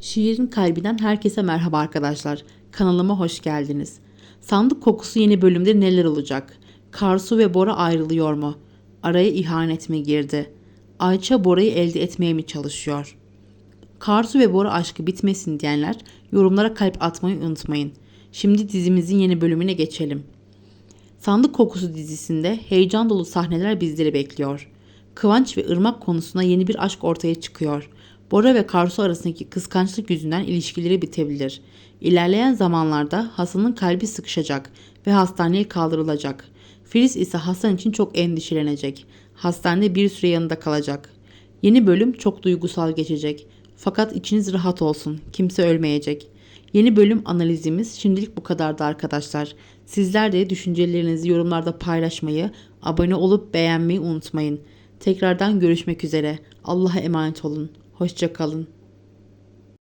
Şiirin kalbinden herkese merhaba arkadaşlar. Kanalıma hoş geldiniz. Sandık kokusu yeni bölümde neler olacak? Karsu ve Bora ayrılıyor mu? Araya ihanet mi girdi? Ayça Bora'yı elde etmeye mi çalışıyor? Karsu ve Bora aşkı bitmesin diyenler yorumlara kalp atmayı unutmayın. Şimdi dizimizin yeni bölümüne geçelim. Sandık Kokusu dizisinde heyecan dolu sahneler bizleri bekliyor. Kıvanç ve Irmak konusunda yeni bir aşk ortaya çıkıyor. Bora ve Karsu arasındaki kıskançlık yüzünden ilişkileri bitebilir. İlerleyen zamanlarda Hasan'ın kalbi sıkışacak ve hastaneye kaldırılacak. Filiz ise Hasan için çok endişelenecek. Hastanede bir süre yanında kalacak. Yeni bölüm çok duygusal geçecek. Fakat içiniz rahat olsun. Kimse ölmeyecek. Yeni bölüm analizimiz şimdilik bu kadardı arkadaşlar. Sizler de düşüncelerinizi yorumlarda paylaşmayı, abone olup beğenmeyi unutmayın. Tekrardan görüşmek üzere. Allah'a emanet olun. Hoşçakalın.